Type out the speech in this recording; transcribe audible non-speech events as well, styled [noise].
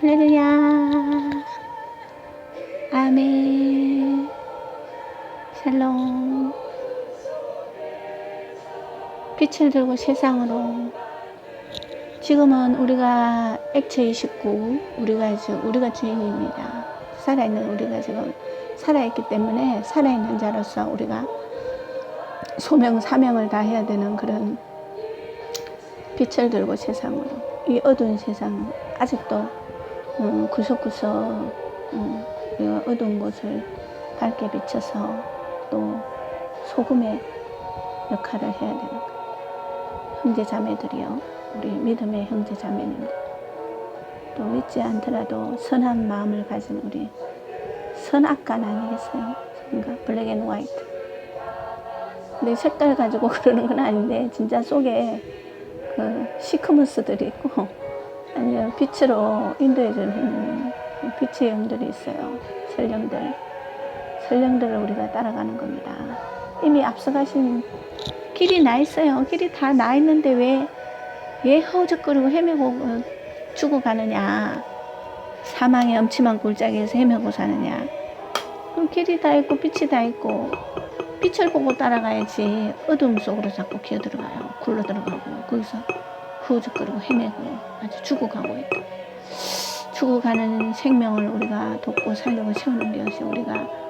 할렐루야. 아멘. 샬롬. 빛을 들고 세상으로. 지금은 우리가 액체 29, 우리가 지금 우리가 주인입니다. 살아있는 우리가 지금 살아있기 때문에 살아있는 자로서 우리가 소명 사명을 다 해야 되는 그런 빛을 들고 세상으로 이 어두운 세상 아직도 음, 구석구석 음, 이 어두운 곳을 밝게 비춰서 또 소금의 역할을 해야 되는. 형제 자매들이요 우리 믿음의 형제 자매님들 또 믿지 않더라도 선한 마음을 가진 우리 선악관 아니겠어요? 그러니까 블랙 앤 화이트 근데 색깔 가지고 [laughs] 그러는 건 아닌데 진짜 속에 그 시커먼스들이 있고 아니면 빛으로 인도해주는 빛의 영들이 있어요. 설령들. 설령들을 우리가 따라가는 겁니다. 이미 앞서가신 길이 나 있어요. 길이 다 나 있는데 왜, 왜 허우적거리고 헤매고 어, 죽어가느냐. 사망의 엄침한 골짜기에서 헤매고 사느냐. 그럼 길이 다 있고 빛이 다 있고 빛을 보고 따라가야지 어둠 속으로 자꾸 기어 들어가요. 굴러 들어가고 거기서 후적거리고 헤매고 아주 죽어가고 있다. 죽어가는 생명을 우리가 돕고 살려고 세우는 것이 우리가